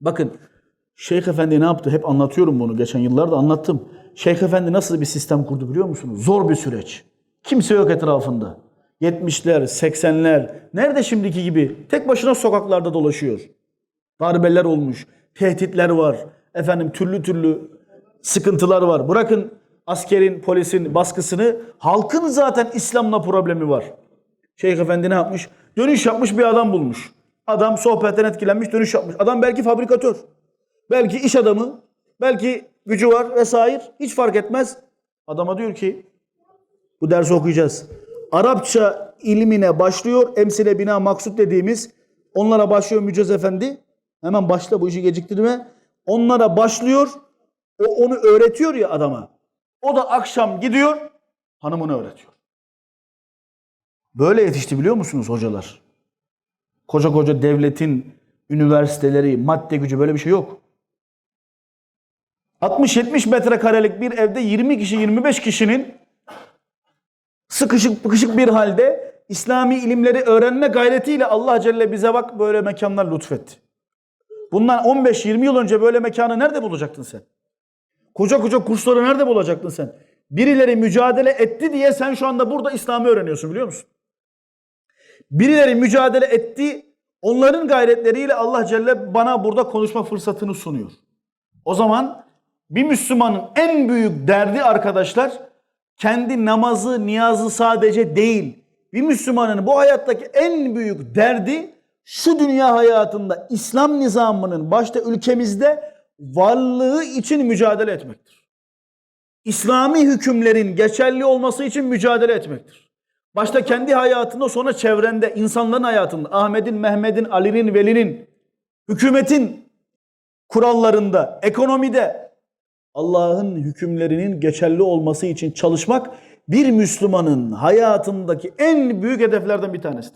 Bakın Şeyh Efendi ne yaptı? Hep anlatıyorum bunu. Geçen yıllarda anlattım. Şeyh Efendi nasıl bir sistem kurdu biliyor musunuz? Zor bir süreç. Kimse yok etrafında. 70'ler, 80'ler. Nerede şimdiki gibi? Tek başına sokaklarda dolaşıyor. Darbeler olmuş. Tehditler var. Efendim türlü türlü sıkıntılar var. Bırakın askerin, polisin baskısını. Halkın zaten İslam'la problemi var. Şeyh Efendi ne yapmış? Dönüş yapmış bir adam bulmuş. Adam sohbetten etkilenmiş dönüş yapmış. Adam belki fabrikatör. Belki iş adamı. Belki gücü var vesaire. Hiç fark etmez. Adama diyor ki bu dersi okuyacağız. Arapça ilmine başlıyor. Emsile bina maksut dediğimiz onlara başlıyor Mücez Efendi. Hemen başla bu işi geciktirme. Onlara başlıyor. O onu öğretiyor ya adama. O da akşam gidiyor hanımını öğretiyor. Böyle yetişti biliyor musunuz hocalar? Koca koca devletin üniversiteleri, madde gücü böyle bir şey yok. 60-70 metrekarelik bir evde 20 kişi 25 kişinin sıkışık sıkışık bir halde İslami ilimleri öğrenme gayretiyle Allah Celle bize bak böyle mekanlar lütfetti. Bundan 15-20 yıl önce böyle mekanı nerede bulacaktın sen? Koca koca kursları nerede bulacaktın sen? Birileri mücadele etti diye sen şu anda burada İslam'ı öğreniyorsun biliyor musun? Birileri mücadele etti. Onların gayretleriyle Allah Celle bana burada konuşma fırsatını sunuyor. O zaman bir Müslümanın en büyük derdi arkadaşlar kendi namazı, niyazı sadece değil. Bir Müslümanın bu hayattaki en büyük derdi şu dünya hayatında İslam nizamının başta ülkemizde varlığı için mücadele etmektir. İslami hükümlerin geçerli olması için mücadele etmektir. Başta kendi hayatında sonra çevrende, insanların hayatında, Ahmet'in, Mehmet'in, Ali'nin, Veli'nin, hükümetin kurallarında, ekonomide Allah'ın hükümlerinin geçerli olması için çalışmak bir Müslümanın hayatındaki en büyük hedeflerden bir tanesidir.